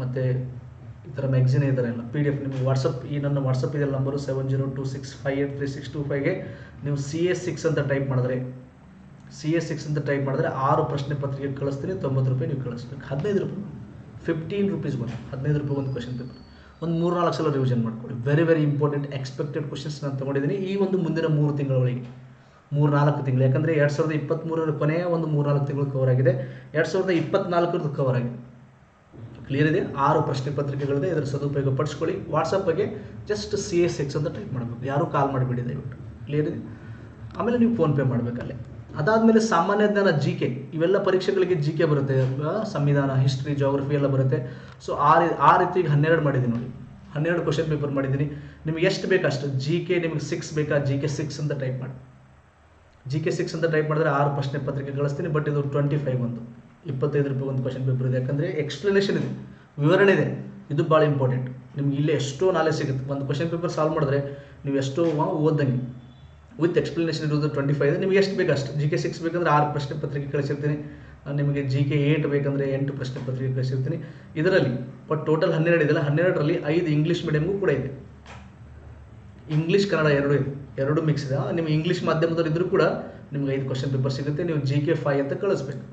ಮತ್ತು ಈ ಥರ ಮ್ಯಾಗ್ಝಿನ್ ಇದ್ದಾರಲ್ಲ ಪಿ ಡಿ ಎಫ್ ನಿಮಗೆ ವಾಟ್ಸಪ್ ಈ ನನ್ನ ವಾಟ್ಸಪ್ ಇದೆ number seven zero two six five eight three six two ಫೈವ್ಗೆ ನೀವು ಸಿ ಎಸ್ ಸಿಕ್ಸ್ ಅಂತ ಟೈಪ್ ಮಾಡಿದ್ರೆ ಸಿ ಎಸ್ ಸಿಕ್ಸ್ ಅಂತ ಟೈಪ್ ಮಾಡಿದ್ರೆ ಆರು ಪ್ರಶ್ನೆ ಪತ್ರಿಕೆ ಕಳಿಸ್ತೀನಿ, ತೊಂಬತ್ತು ರೂಪಾಯಿ ನೀವು ಕಳಿಸ್ಬೇಕು. ಹದಿನೈದು ರೂಪಾಯಿ. ಫಿಫ್ಟೀನ್ ರುಪೀಸ್ ಬಂದು ಹದಿನೈದು ರೂಪಾಯಿ ಒಂದು ಕ್ವಶನ್ ಪೇಪರ್ ಒಂದು ಮೂರು ನಾಲ್ಕು ಸಲ ರಿವಿಷನ್ ಮಾಡ್ಕೊಳ್ಳಿ very very important expected questions ನಾನು ತೊಗೊಂಡಿದ್ದೀನಿ. ಈ ಒಂದು ಮುಂದಿನ ಮೂರು ತಿಂಗಳೊಳಗೆ. ಮೂರು ನಾಲ್ಕು ತಿಂಗಳು. ಯಾಕಂದರೆ ಎರಡು ಸಾವಿರದ ಇಪ್ಪತ್ತ್ಮೂರರ ಕೊನೆಯ ಒಂದು ಮೂರು ನಾಲ್ಕು ತಿಂಗಳು ಕವರ್ ಆಗಿದೆ. ಎರಡು ಸಾವಿರದ ಇಪ್ಪತ್ನಾಲ್ಕರದ್ದು ಕವರ್ ಆಗಿದೆ. ಕ್ಲಿಯರ್ ಇದೆ ಆರು ಪ್ರಶ್ನೆ ಪತ್ರಿಕೆಗಳಿದೆ. ಇದರ ಸದುಪಯೋಗ ಪಡಿಸ್ಕೊಳ್ಳಿ. ವಾಟ್ಸಪ್ಗೆ ಜಸ್ಟ್ ಸಿ ಎಸ್ ಎಕ್ಸ್ ಅಂತ ಟೈಪ್ ಮಾಡಬೇಕು. ಯಾರೂ ಕಾಲ್ ಮಾಡಿಬಿಡಿ ದಯವಿಟ್ಟು. ಕ್ಲಿಯರ್ ಇದೆ ಆಮೇಲೆ ನೀವು ಫೋನ್ಪೇ ಮಾಡಬೇಕಲ್ಲೇ. ಅದಾದಮೇಲೆ ಸಾಮಾನ್ಯ ಜ್ಞಾನ ಜಿ ಕೆ ಇವೆಲ್ಲ ಪರೀಕ್ಷೆಗಳಿಗೆ ಜಿ ಕೆ ಬರುತ್ತೆ. ಸಂವಿಧಾನ ಹಿಸ್ಟ್ರಿ ಜೋಗ್ರಫಿ ಎಲ್ಲ ಬರುತ್ತೆ. ಸೊ ಆ ಆ ರೀತಿ ಹನ್ನೆರಡು ಮಾಡಿದ್ದೀನಿ ನೋಡಿ. ಹನ್ನೆರಡು ಕ್ವಶನ್ ಪೇಪರ್ ಮಾಡಿದ್ದೀನಿ. ನಿಮ್ಗೆ ಎಷ್ಟು ಬೇಕು ಅಷ್ಟು? ಜಿ ಕೆ ನಿಮ್ಗೆ ಸಿಕ್ಸ್ ಬೇಕಾ? ಜಿ ಕೆ ಸಿಕ್ಸ್ ಅಂತ ಟೈಪ್ ಮಾಡಿ. ಜಿ ಕೆ ಸಿಕ್ಸ್ ಅಂತ ಟೈಪ್ ಮಾಡಿದ್ರೆ ಆರು ಪ್ರಶ್ನೆ ಪತ್ರಿಕೆ ಕಳಿಸ್ತೀನಿ ಬಟ್ ಇದು ಟ್ವೆಂಟಿ ಫೈವ್ ಒಂದು. ಇಪ್ಪತ್ತೈದು ರೂಪಾಯಿ ಒಂದು ಕ್ವಶನ್ ಪೇಪರ್ ಇದೆ. ಯಾಕಂದರೆ ಎಕ್ಸ್ಪ್ಲನೇಷನ್ ಇದೆ. ವಿವರಣೆ ಇದೆ. ಇದು ಭಾಳ ಇಂಪಾರ್ಟೆಂಟ್ ನಿಮ್ಗೆ ಇಲ್ಲೇ ಎಷ್ಟೋ ನಾಲೆಜ್ ಸಿಗುತ್ತೆ. ಒಂದು ಕ್ವಶನ್ ಪೇಪರ್ ಸಾಲ್ವ್ ಮಾಡಿದ್ರೆ ನೀವು ಎಷ್ಟೋ ಓದ್ದಂಗೆ. ವಿತ್ ಎಕ್ಸ್ಪ್ಲನೇಷನ್ ಇರುವುದು ಟ್ವೆಂಟಿ ಫೈವ್ ನಿಮಗೆ ಎಷ್ಟು ಬೇಕು ಅಷ್ಟು? ಜಿ ಕೆ ಸಿಕ್ಸ್ ಬೇಕಂದ್ರೆ ಆರು ಪ್ರಶ್ನೆ ಪತ್ರಿಕೆ ಕಳಿಸಿರ್ತೀನಿ. ನಿಮಗೆ ಜಿ ಕೆ ಏಟ್ ಬೇಕಂದರೆ ಎಂಟು ಪ್ರಶ್ನೆ ಪತ್ರಿಕೆ ಕಳಿಸಿರ್ತೀನಿ. ಇದರಲ್ಲಿ ಬಟ್ ಟೋಟಲ್ ಹನ್ನೆರಡು ಇದೆಯಲ್ಲ, ಹನ್ನೆರಡರಲ್ಲಿ ಐದು ಇಂಗ್ಲೀಷ್ ಮೀಡಿಯಮ್ಗೂ ಕೂಡ ಇದೆ. ಇಂಗ್ಲೀಷ್ ಕನ್ನಡ ಎರಡು ಇದೆ. ಎರಡು ಮಿಕ್ಸ್ ಇದೆ. ನಿಮ್ಮ ಇಂಗ್ಲೀಷ್ ಮಾಧ್ಯಮದಲ್ಲಿ ಇದ್ರೂ ಕೂಡ ನಿಮ್ಗೆ ಐದು ಕ್ವಶನ್ ಪೇಪರ್ ಸಿಗುತ್ತೆ. ನೀವು ಜಿ ಕೆ ಫೈ ಅಂತ ಕಳಿಸ್ಬೇಕು.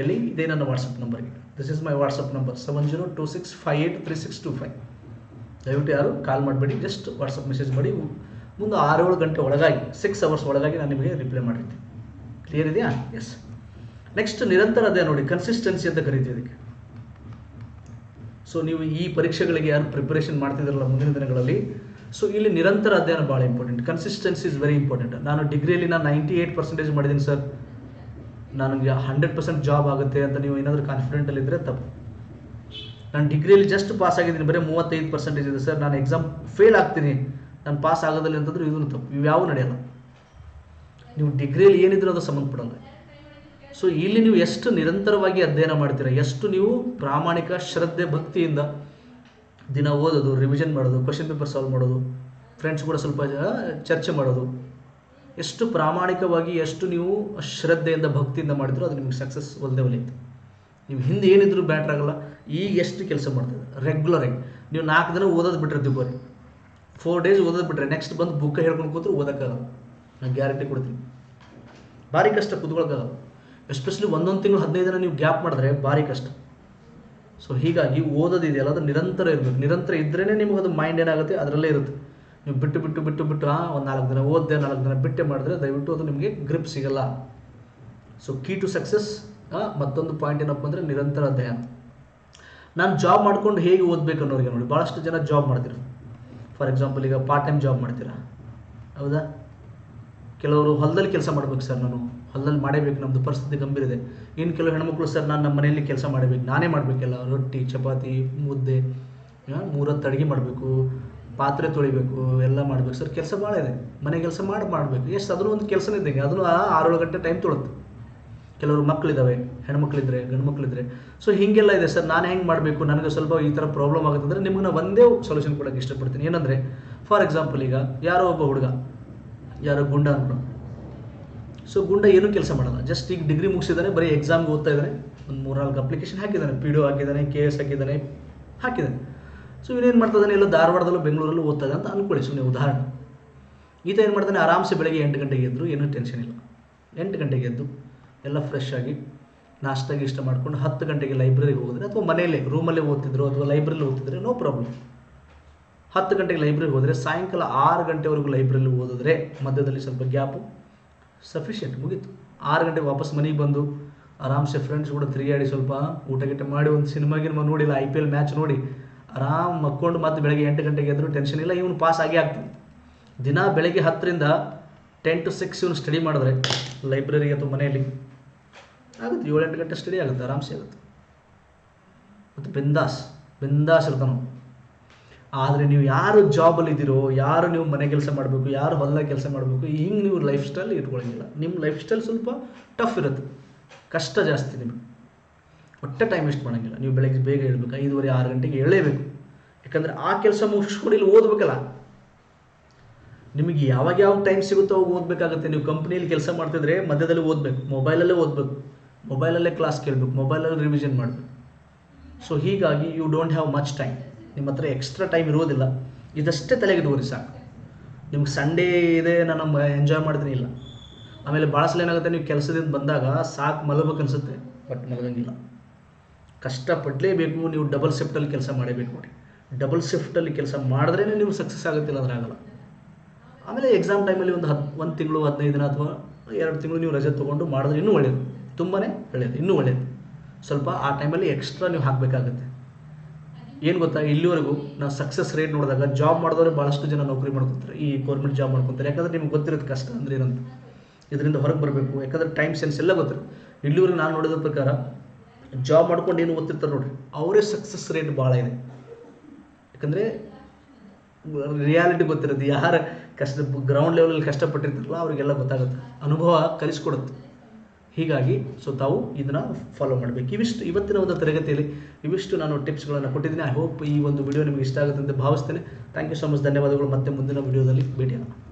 ಎಲ್ಲಿ? ಇದೇ ನನ್ನ ವಾಟ್ಸಪ್ ನಂಬರ್ಗೆ this is my WhatsApp number seven zero two six five eight three six two five ದಯವಿಟ್ಟು ಯಾರು ಕಾಲ್ ಮಾಡಬೇಡಿ ಜಸ್ಟ್ ವಾಟ್ಸಪ್ ಮೆಸೇಜ್ ಮಾಡಿ. ಮುಂದೆ ಆರೇಳು ಗಂಟೆ ಒಳಗಾಗಿ ಸಿಕ್ಸ್ ಅವರ್ಸ್ ಒಳಗಾಗಿ ನಾನು ನಿಮಗೆ ರಿಪ್ಲೈ ಮಾಡಿರ್ತೀನಿ. ಕ್ಲಿಯರ್ ಇದೆಯಾ? ಎಸ್ ನೆಕ್ಸ್ಟ್ ನಿರಂತರ ಅದೇ ನೋಡಿ ಕನ್ಸಿಸ್ಟೆನ್ಸಿ ಅಂತ ಕರಿತೀವಿ ಇದಕ್ಕೆ. ಸೊ ನೀವು ಈ ಪರೀಕ್ಷೆಗಳಿಗೆ ಯಾರು ಪ್ರಿಪರೇಷನ್ ಮಾಡ್ತಿದ್ರಲ್ಲ ಮುಂದಿನ ದಿನಗಳಲ್ಲಿ ಸೊ ಇಲ್ಲಿ ನಿರಂತರ ಅಧ್ಯಯನ ಭಾಳ important consistency is very important ನಾನು ಡಿಗ್ರಿಯಲ್ಲಿ ನಾನು ನೈಂಟಿ ಏಯ್ಟ್ ಪರ್ಸೆಂಟೇಜ್ ಮಾಡಿದ್ದೀನಿ ಸರ್ ನನಗೆ ಹಂಡ್ರೆಡ್ ಪರ್ಸೆಂಟ್ ಜಾಬ್ ಆಗುತ್ತೆ ಅಂತ ನೀವು ಏನಾದರೂ ಕಾನ್ಫಿಡೆಂಟಲ್ಲಿ ಇದ್ದರೆ ತಪ್ಪು. ನಾನು ಡಿಗ್ರಿಯಲ್ಲಿ ಜಸ್ಟ್ ಪಾಸ್ ಆಗಿದ್ದೀನಿ, ಬರೀ ಮೂವತ್ತೈದು ಪರ್ಸೆಂಟೇಜ್ ಇದೆ ಸರ್ ನಾನು ಎಕ್ಸಾಮ್ ಫೇಲ್ ಆಗ್ತೀನಿ. ನಾನು ಪಾಸ್ ಆಗೋದಿಲ್ಲ ಅಂತಂದ್ರೆ ಇದನ್ನು ತಪ್ಪು. ಇವ್ಯಾವು ನಡೆಯಲ್ಲ. ನೀವು ಡಿಗ್ರಿಯಲ್ಲಿ ಏನಿದ್ರು ಅದು ಸಂಬಂಧಪಡಲ್ಲ ಸೊ ಇಲ್ಲಿ ನೀವು ಎಷ್ಟು ನಿರಂತರವಾಗಿ ಅಧ್ಯಯನ ಮಾಡ್ತೀರಾ, ಎಷ್ಟು ನೀವು ಪ್ರಾಮಾಣಿಕ ಶ್ರದ್ಧೆ ಭಕ್ತಿಯಿಂದ ದಿನ ಓದೋದು ರಿವಿಷನ್ ಮಾಡೋದು ಕ್ವಶನ್ ಪೇಪರ್ ಸಾಲ್ವ್ ಮಾಡೋದು ಫ್ರೆಂಡ್ಸ್ ಕೂಡ ಸ್ವಲ್ಪ ಚರ್ಚೆ ಮಾಡೋದು, ಎಷ್ಟು ಪ್ರಾಮಾಣಿಕವಾಗಿ ಎಷ್ಟು ನೀವು ಶ್ರದ್ಧೆಯಿಂದ ಭಕ್ತಿಯಿಂದ ಮಾಡಿದ್ರು ಅದು ನಿಮಗೆ ಸಕ್ಸಸ್ ಒಲ್ದೇ ನೀವು ಹಿಂದೆ ಏನಿದ್ರು ಬ್ಯಾಟ್ರ್ ಆಗಲ್ಲ, ಈಗ ಎಷ್ಟು ಕೆಲಸ ಮಾಡ್ತಿದ್ರೆ ರೆಗ್ಯುಲರ್ ಆಗಿ. ನೀವು ನಾಲ್ಕು ದಿನ ಓದೋದು ಬಿಟ್ಟಿರ್ತೀವಿ ಬರೀ ಫೋರ್ ಡೇಸ್ ಓದೋದು ಬಿಟ್ರೆ ನೆಕ್ಸ್ಟ್ ಬಂದು ಬುಕ್ ಹೇಳ್ಕೊಂಡು ಕೂತ್ರು ಓದೋಕ್ಕಾಗಲ್ಲ. ನಾನು ಗ್ಯಾರಂಟಿ ಕೊಡ್ತೀನಿ. ಭಾರಿ ಕಷ್ಟ ಕೂತ್ಕೊಳಕ್ಕಾಗಲ್ಲ. ಎಸ್ಪೆಷಲಿ ಒಂದೊಂದು ತಿಂಗಳು ಹದಿನೈದು ದಿನ ನೀವು ಗ್ಯಾಪ್ ಮಾಡಿದ್ರೆ ಭಾರಿ ಕಷ್ಟ. ಸೊ ಹೀಗಾಗಿ ಓದೋದಿದೆಯಲ್ಲ ಅದು ನಿರಂತರ ಇರಬೇಕು. ನಿರಂತರ ಇದ್ರೇ ನಿಮಗೆ ಅದು ಮೈಂಡ್ ಏನಾಗುತ್ತೆ? ಅದರಲ್ಲೇ ಇರುತ್ತೆ. ನೀವು ಬಿಟ್ಟು ಬಿಟ್ಟು ಬಿಟ್ಟು ಬಿಟ್ಟು ಹಾಂ ಒಂದು ನಾಲ್ಕು ದಿನ ಓದಿದೆ, ನಾಲ್ಕು ದಿನ ಬಿಟ್ಟೆ ಮಾಡಿದ್ರೆ ದಯವಿಟ್ಟು ಅದು ನಿಮಗೆ ಗ್ರಿಪ್ ಸಿಗಲ್ಲ. ಸೊ ಕೀ ಟು ಸಕ್ಸಸ್ ಮತ್ತೊಂದು ಪಾಯಿಂಟ್ ಏನಪ್ಪ ಅಂದರೆ ನಿರಂತರ ಅಧ್ಯಯನ ನಾನು ಜಾಬ್ ಮಾಡ್ಕೊಂಡು ಹೇಗೆ ಓದಬೇಕು ಅನ್ನೋರಿಗೆ ನೋಡಿ ಭಾಳಷ್ಟು ಜನ ಜಾಬ್ ಮಾಡ್ತೀರ ಫಾರ್ ಎಕ್ಸಾಂಪಲ್ ಈಗ ಪಾರ್ಟ್ ಟೈಮ್ ಜಾಬ್ ಮಾಡ್ತೀರಾ? ಹೌದಾ? ಕೆಲವರು ಹೊಲದಲ್ಲಿ ಕೆಲಸ ಮಾಡ್ಬೇಕು ಸರ್ ನಾನು. ಹೊಲದಲ್ಲಿ ಮಾಡೇಬೇಕು ನಮ್ಮದು ಪರಿಸ್ಥಿತಿ ಗಂಭೀರ ಇದೆ. ಇನ್ನು ಕೆಲವು ಹೆಣ್ಮಕ್ಳು ಸರ್, ನಾನು ನಮ್ಮ ಮನೆಯಲ್ಲಿ ಕೆಲಸ ಮಾಡಬೇಕು. ನಾನೇ ಮಾಡಬೇಕೆಲ್ಲ ರೊಟ್ಟಿ, ಚಪಾತಿ, ಮುದ್ದೆ ಮೂರತ್ತು ಅಡುಗೆ ಮಾಡಬೇಕು. ಪಾತ್ರೆ ತೊಳಿಬೇಕು, ಎಲ್ಲ ಮಾಡಬೇಕು. ಸರ್, ಕೆಲಸ ಭಾಳ ಇದೆ. ಮನೆ ಕೆಲಸ ಮಾಡಿ, ಮಾಡಬೇಕು. ಎಷ್ಟು ಅದನ್ನು ಒಂದು ಕೆಲಸನೇ ಇದ್ದಂಗೆ. ಅದನ್ನು ಆರೇಳು ಗಂಟೆ ಟೈಮ್ ತೊಳುತ್ತೆ. ಕೆಲವರು ಮಕ್ಕಳಿದ್ದಾವೆ ಹೆಣ್ಮಕ್ಳಿದ್ರೆ ಗಂಡು ಮಕ್ಕಳಿದ್ರೆ ಸೊ ಹೀಗೆಲ್ಲ ಇದೆ. ಸರ್, ನಾನು ಹೆಂಗೆ ಮಾಡಬೇಕು? ನನಗೆ ಸ್ವಲ್ಪ ಈ ಥರ ಪ್ರಾಬ್ಲಮ್ ಆಗುತ್ತೆ ಅಂದರೆ ನಿಮ್ಗೆ ನಾನು ಒಂದೇ ಸೊಲ್ಯೂಷನ್ ಕೊಡೋಕ್ಕೆ ಇಷ್ಟಪಡ್ತೀನಿ. ಏನಂದರೆ ಫಾರ್ ಎಕ್ಸಾಂಪಲ್ ಈಗ ಯಾರೋ ಒಬ್ಬ ಹುಡುಗ, ಯಾರೋ ಗುಂಡ ಅನ್ಕೊಳ್ಳೋ ಸೊ ಗುಂಡ ಏನೂ ಕೆಲಸ ಮಾಡಲ್ಲ. ಜಸ್ಟ್ ಈಗ ಡಿಗ್ರಿ ಮುಗಿಸಿದ್ದಾನೆ ಬರೀ ಎಕ್ಸಾಮ್ಗೆ ಓದ್ತಾ ಇದ್ದಾನೆ ಒಂದು ಮೂರ್ನಾಲ್ಕು ಅಪ್ಲಿಕೇಶನ್ ಹಾಕಿದ್ದಾನೆ ಪಿ ಡಿ ಒ ಹಾಕಿದ್ದಾನೆ ಕೆ ಎಸ್ ಹಾಕಿದ್ದಾನೆ ಹಾಕಿದ್ದಾನೆ ಸೊ ಇವನೇನು ಮಾಡ್ತಾನೆ ಎಲ್ಲೋ ಧಾರವಾಡದಲ್ಲೂ ಬೆಂಗಳೂರಲ್ಲೂ ಓದ್ತಾ ಅಂತ ಅಂದ್ಕೊಳ್ಳಿ ಸುಮ್ಮನೆ ಉದಾಹರಣೆ. ಈತ ಏನು ಮಾಡ್ತಾನೆ? ಆರಾಮ್ಸೆ ಬೆಳಗ್ಗೆ ಎಂಟು ಗಂಟೆಗೆ ಎದ್ದು ಏನೂ ಟೆನ್ಷನ್ ಇಲ್ಲ. ಎಂಟು ಗಂಟೆಗೆ ಎದ್ದು ಎಲ್ಲ ಫ್ರೆಶ್ ಆಗಿ ನಾಷ್ಟಾಗಿ ಇಷ್ಟ ಮಾಡ್ಕೊಂಡು ಹತ್ತು ಗಂಟೆಗೆ ಲೈಬ್ರರಿಗೆ ಹೋದರೆ ಅಥವಾ ಮನೆಯಲ್ಲೇ ರೂಮಲ್ಲೇ ಓದ್ತಿದ್ರು ಅಥವಾ ಲೈಬ್ರರಿಲಿ ಓದ್ತಿದ್ರೆ ನೋ ಪ್ರಾಬ್ಲಮ್ ಹತ್ತು ಗಂಟೆಗೆ ಲೈಬ್ರರಿಗೆ ಹೋದರೆ ಸಾಯಂಕಾಲ ಆರು ಗಂಟೆವರೆಗೂ ಲೈಬ್ರರಿಲಿ ಓದಿದ್ರೆ ಮಧ್ಯದಲ್ಲಿ ಸ್ವಲ್ಪ ಗ್ಯಾಪು ಸಫಿಷಿಯೆಂಟ್ ಮುಗೀತು. ಆರು ಗಂಟೆಗೆ ವಾಪಸ್ ಮನೆಗೆ ಬಂದು ಆರಾಮ್ಸೆ ಫ್ರೆಂಡ್ಸ್ ಕೂಡ ತಿರುಗಾಡಿ ಸ್ವಲ್ಪ ಊಟ ಗೀಟ ಮಾಡಿ ಒಂದು ಸಿನಿಮಾ ಗಿನಿಮಾ ನೋಡಿಲ್ಲ ಐ ಪಿ ಎಲ್ ಮ್ಯಾಚ್ ನೋಡಿ ಆರಾಮ್ ಮಕ್ಕೊಂಡು ಮತ್ತೆ ಬೆಳಗ್ಗೆ ಎಂಟು ಗಂಟೆಗೆ ಎದ್ರು ಟೆನ್ಷನ್ ಇಲ್ಲ, ಇವನು ಪಾಸ್ ಆಗಿ ಆಗ್ತಾನೆ. ದಿನ ಬೆಳಗ್ಗೆ ಹತ್ತರಿಂದ ಟೆನ್ ಟು ಸಿಕ್ಸ್ ಇವನು ಸ್ಟಡಿ ಮಾಡಿದ್ರೆ ಲೈಬ್ರರಿ ಅಥವಾ ಮನೆಯಲ್ಲಿ. ಆಗುತ್ತೆ. ಏಳೆಂಟು ಗಂಟೆ ಸ್ಟಡಿ ಆಗುತ್ತೆ, ಆರಾಮ್ಸೆ ಆಗುತ್ತೆ. ಮತ್ತು ಬಿಂದಾಸ್ ಬಿಂದಾಸ್ ಇರ್ತಾನೆ ಆದರೆ ನೀವು ಯಾರು ಜಾಬಲ್ಲಿ ಇದ್ದೀರೋ, ಯಾರು ನೀವು ಮನೆ ಕೆಲಸ ಮಾಡಬೇಕು, ಯಾರು ಹೊಲ ಕೆಲಸ ಮಾಡಬೇಕು ಹಿಂಗೆ ನೀವು ಲೈಫ್ ಸ್ಟೈಲ್ ಇಟ್ಕೊಳ್ಳೋಂಗಿಲ್ಲ ನಿಮ್ಮ ಲೈಫ್ ಸ್ಟೈಲ್ ಸ್ವಲ್ಪ ಟಫ್ ಇರುತ್ತೆ. ಕಷ್ಟ ಜಾಸ್ತಿ ನಿಮಗೆ. ಒಟ್ಟೆ ಟೈಮ್ ವೇಸ್ಟ್ ಮಾಡೋಂಗಿಲ್ಲ. ನೀವು ಬೆಳಗ್ಗೆ ಬೇಗ ಹೇಳ್ಬೇಕು ಐದುವರೆ, ಆರು ಗಂಟೆಗೆ ಹೇಳೇಬೇಕು ಯಾಕಂದರೆ ಆ ಕೆಲಸ ಮುಗಿಸ್ಕೊಂಡು ಇಲ್ಲಿ ಓದಬೇಕಲ್ಲ. ನಿಮಗೆ ಯಾವಾಗ ಯಾವ ಟೈಮ್ ಸಿಗುತ್ತೋ ಓದಬೇಕಾಗುತ್ತೆ. ನೀವು ಕಂಪ್ನಿಯಲ್ಲಿ ಕೆಲಸ ಮಾಡ್ತಿದ್ರೆ ಮಧ್ಯದಲ್ಲಿ ಓದಬೇಕು ಮೊಬೈಲಲ್ಲೇ ಓದಬೇಕು. ಮೊಬೈಲಲ್ಲೇ ಕ್ಲಾಸ್ ಕೇಳಬೇಕು ಮೊಬೈಲಲ್ಲಿ ರಿವಿಷನ್ ಮಾಡಬೇಕು. ಸೊ ಹೀಗಾಗಿ you don't have much time ನಿಮ್ಮ ಹತ್ರ ಎಕ್ಸ್ಟ್ರಾ ಟೈಮ್ ಇರೋದಿಲ್ಲ. ಇದಷ್ಟೇ ತಲೆಗೆ ಇಟ್ಕೋರಿ ಸಾಕು. ನಿಮ್ಗೆ ಸಂಡೇ ಇದೆ, ನಾನು ಎಂಜಾಯ್ ಮಾಡ್ತೀನಿ ಇಲ್ಲ. ಆಮೇಲೆ ಭಾಳ ಸಲ ಏನಾಗುತ್ತೆ, ನೀವು ಕೆಲಸದಿಂದ ಬಂದಾಗ ಸಾಕು ಮಲಗಬೇಕು ಅನಿಸುತ್ತೆ ಬಟ್ ಮಲಗಂಗಿಲ್ಲ. ಕಷ್ಟಪಡಲೇಬೇಕು, ನೀವು ಡಬಲ್ ಶಿಫ್ಟಲ್ಲಿ ಕೆಲಸ ಮಾಡಬೇಕು ನೋಡಿ. ಡಬಲ್ ಶಿಫ್ಟಲ್ಲಿ ಕೆಲಸ ಮಾಡಿದ್ರೇ ನೀವು ಸಕ್ಸಸ್ ಆಗುತ್ತಿಲ್ಲ ಅಂದ್ರೆ ಆಗಲ್ಲ. ಆಮೇಲೆ ಎಕ್ಸಾಮ್ ಟೈಮಲ್ಲಿ ಒಂದು ಹತ್ತು ಒಂದು ತಿಂಗಳು, ಹದಿನೈದು ದಿನ ಅಥವಾ ಎರಡು ತಿಂಗಳು ನೀವು ರಜೆ ತೊಗೊಂಡು ಮಾಡಿದ್ರೆ ಇನ್ನೂ ಒಳ್ಳೆಯದು ತುಂಬಾ ಒಳ್ಳೆಯದು ಇನ್ನೂ ಒಳ್ಳೆಯದು ಸ್ವಲ್ಪ ಆ ಟೈಮಲ್ಲಿ ಎಕ್ಸ್ಟ್ರಾ ನೀವು ಹಾಕಬೇಕಾಗುತ್ತೆ. ಏನು ಗೊತ್ತಾ? ಇಲ್ಲಿವರೆಗೂ ನಾವು ಸಕ್ಸಸ್ ರೇಟ್ ನೋಡಿದಾಗ ಜಾಬ್ ಮಾಡಿದವರು ಭಾಳಷ್ಟು ಜನ ನೌಕರಿ ಮಾಡ್ಕೊತಾರೆ, ಈ ಗೌರ್ಮೆಂಟ್ ಜಾಬ್ ಮಾಡ್ಕೊತಾರೆ. ಯಾಕಂದ್ರೆ ನಿಮ್ಗೆ ಗೊತ್ತಿರೋದು ಕಷ್ಟ ಅಂದ್ರೆ ಏನಂತ? ಇದರಿಂದ ಹೊರಗೆ ಬರಬೇಕು. ಯಾಕಂದ್ರೆ ಟೈಮ್ ಸೆನ್ಸ್ ಎಲ್ಲ ಗೊತ್ತಿರೋ ಇಲ್ಲಿವರೆಗೂ ನಾನು ನೋಡಿದ ಪ್ರಕಾರ ಜಾಬ್ ಮಾಡ್ಕೊಂಡು ಏನು ಓದ್ತಿರ್ತಾರೆ ನೋಡಿರಿ, ಅವರೇ ಸಕ್ಸಸ್ ರೇಟ್ ಭಾಳ ಇದೆ. ಯಾಕಂದರೆ ರಿಯಾಲಿಟಿ ಗೊತ್ತಿರೋದು ಯಾರು ಕಷ್ಟ ಗ್ರೌಂಡ್ ಲೆವೆಲಲ್ಲಿ ಕಷ್ಟಪಟ್ಟಿರ್ತಾರಲ್ಲ, ಅವರಿಗೆಲ್ಲ ಗೊತ್ತಾಗುತ್ತೆ. ಅನುಭವ ಕಲಿಸ್ಕೊಡುತ್ತೆ. ಹೀಗಾಗಿ ಸೊ ತಾವು ಇದನ್ನು ಫಾಲೋ ಮಾಡಬೇಕು. ಇವಿಷ್ಟು, ಇವತ್ತಿನ ಒಂದು ತರಗತಿಯಲ್ಲಿ ಇವಿಷ್ಟು ನಾನು ಟಿಪ್ಸ್ಗಳನ್ನು ಕೊಟ್ಟಿದ್ದೀನಿ. ಐ ಹೋಪ್ ಈ ಒಂದು ವಿಡಿಯೋ ನಿಮಗೆ ಇಷ್ಟ ಆಗುತ್ತೆ ಅಂತ ಭಾವಿಸ್ತೇನೆ. ಥ್ಯಾಂಕ್ ಯು ಸೊ ಮಚ್ ಧನ್ಯವಾದಗಳು. ಮತ್ತೆ ಮುಂದಿನ ವಿಡಿಯೋದಲ್ಲಿ ಭೇಟಿಯಾಗೋಣ.